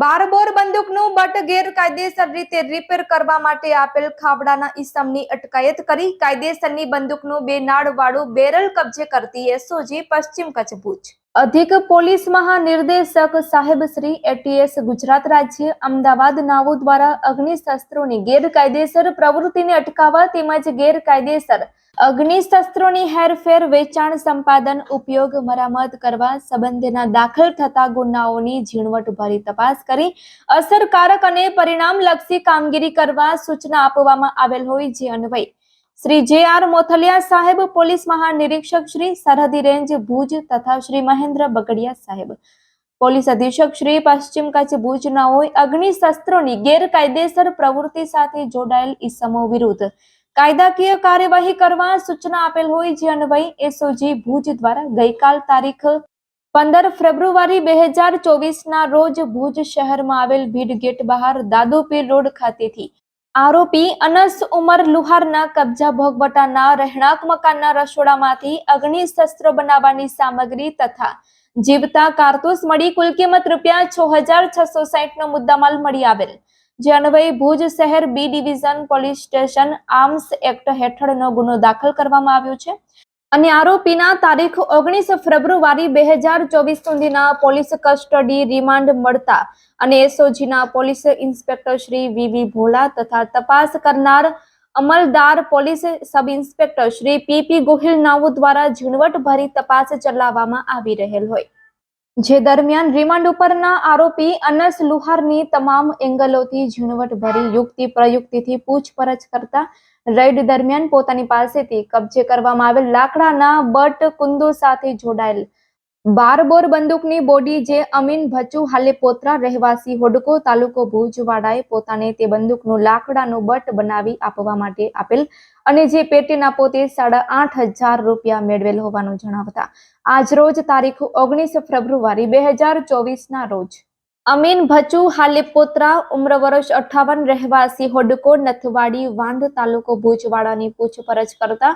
બારબોર બંદૂકનું but ગેરકાયદેસર રીતે repair કરવા માટે આપેલ ખાવડાના ઈસમની અટકાયત કરી. કાયદેસરની બંદૂકનું બે નાળવાળું બેરલ કબજે કરતી એસઓજી પશ્ચિમ કચ્છ ભુજ. અધિક પોલીસ મહાનિર્દેશક સાહેબ શ્રી એટીએસ ગુજરાત રાજ્ય અમદાવાદ નાવો દ્વારા અગ્નિશસ્ત્રોની ગેરકાયદેસર પ્રવૃત્તિને અટકાવવા તેમજ ગેરકાયદેસર અગ્નિશસ્ત્રોની હેરફેર વેચાણ સંપાદન ઉપયોગ મરામત કરવા સંબંધેના દાખલ થતા ગુનાઓની ઝીણવટભરી તપાસ કરી અસરકારક અને પરિણામલક્ષી કામગીરી કરવા સૂચના આપવામાં આવેલ હોય જે અન્વયે શ્રી જે આર મોથલિયા સાહેબ, પોલીસ મહાનિરીક્ષક શ્રી સરહદી રેન્જ ભુજ તથા શ્રી મહેન્દ્ર બગડિયા સાહેબ. પોલીસ અધિક્ષક શ્રી પશ્ચિમ કચ્છ ભુજના હોય, અગ્નિશસ્ત્રોની ગેરકાયદેસર પ્રવૃત્તિ સાથે જોડાયેલ ઈસમો વિરુદ્ધ કાયદાકીય કાર્યવાહી કરવા સૂચના આપેલ હોય, જે અન્વયે એસઓજી ભુજ દ્વારા ગઈકાલ તારીખ પંદર ફેબ્રુઆરી બે હજાર ચોવીસના રોજ ભુજ શહેરમાં આવેલ ભીડ ગેટ બહાર દાદુપીર રોડ ખાતેથી આરોપી અનસ ઉમર લુહારના કબજા ભોગવટાના રહેણાંક મકાનના રસોડામાંથી અગ્નિ શસ્ત્ર બનાવવાની સામગ્રી તથા જીવતા કારતૂસ મળી કુલ કિંમત રૂપિયા છ હજાર છસો સાહીઠ નો મુદ્દામાલ મળી આવેલ. જે અન્વયે ભુજ શહેર B division police station arms act હેઠળનો ગુનો દાખલ કરવામાં આવ્યો છે. અને આરોપીના તારીખ ઓગણીસ ફેબ્રુઆરી બે હજાર ચોવીસ સુધીના પોલીસ કસ્ટડી રિમાન્ડ મળતા અને એસઓજીના police inspector Shri V V Bhola તથા તપાસ કરનાર અમલદાર police sub inspector Shri P P Gohil નાઉ દ્વારા ઝીણવટભરી તપાસ ચલાવવામાં આવી રહેલ હોય. જે દરમિયાન રિમાન્ડ ઉપરના આરોપી અનસ લુહારની તમામ એંગલોથી ઝીણવટભરી યુક્તિ પ્રયુક્તિથી પૂછપરછ કરતા રેડ દરમિયાન પોતાની પાસેથી કબજે કરવામાં આવેલ લાકડાના બટ કુંદો સાથે જોડાયેલ બારબોર બંદૂકની બોડી જે અમીન ભચુ હાલે પોત્રા રહેવાસી હોડકો તાલુકો ભુજવાડાએ પોતાને તે બંદૂકનું લાકડાનું બટ બનાવી આપવા માટે આપેલ અને જે પેટીના પોતે સાડા આઠ હજાર રૂપિયા મેળવેલ હોવાનું જણાવતા. આજ રોજ તારીખ ઓગણીસ ફેબ્રુઆરી બે હજાર ચોવીસના રોજ અમીન ભચુ હાલે પોત્રા ઉમ્ર વર્ષ અઠાવન રહેવાસી હોડકો નથવાડી વાંઢ તાલુકો ભુજવાડાની પૂછપરછ કરતા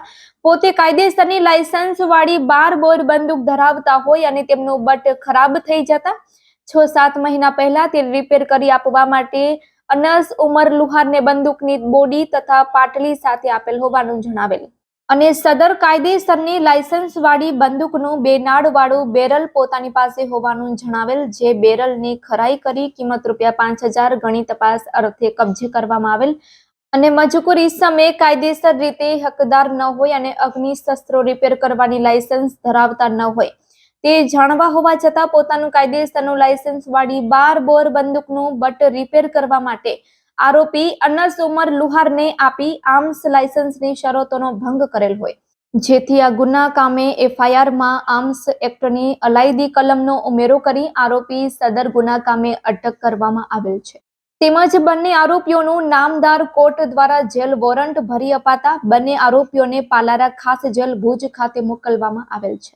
પોતે કાયદેસરની લાયસન્સ વાળી બાર બોર બંદૂક ધરાવતા હોય અને તેમનું બટ ખરાબ થઈ જતા છ સાત મહિના પહેલા તે રિપેર કરી આપવા માટે અનસ ઉમર લુહારને બંદૂકની બોડી તથા પાટલી સાથે આપેલ હોવાનું જણાવેલ. અને સદર કાયદેસરની લાયસન્સ વાળી બંદૂકનું બેનાડ વાળું બેરલ પોતાની પાસે હોવાનું જણાવેલ, જે બેરલની ખરાઈ કરી કિંમત રૂપિયા પાંચ હજાર ગણી તપાસ અર્થે કબજે કરવામાં આવેલ. અને મજકૂર સમયે કાયદેસર રીતે હકદાર ન હોય અને અગ્નિ શસ્ત્રો રિપેર કરવાની લાયસન્સ ધરાવતા ન હોય. તે જાણવા હોવા છતાં પોતાનું કાયદેસરનું લાયસન્સ વાળી બાર બોર બંદૂકનું બટ રિપેર કરવા માટે આરોપી અનસ ઉમર લુહારને આપી આર્મ્સ લાયસન્સની શરતોનો ભંગ કરેલ હોય. જેથી આ ગુના કામે એફઆઈઆરમાં આર્મ્સ એક્ટની અલાયદી કલમનો ઉમેરો કરી આરોપી સદર ગુના કામે અટક કરવામાં આવેલ છે. તેમજ બંને આરોપીઓનું નામદાર કોર્ટ દ્વારા જેલ વોરંટ ભરી અપાતા બંને આરોપીઓને પાલારા ખાસ જેલ ભુજ ખાતે મોકલવામાં આવેલ છે.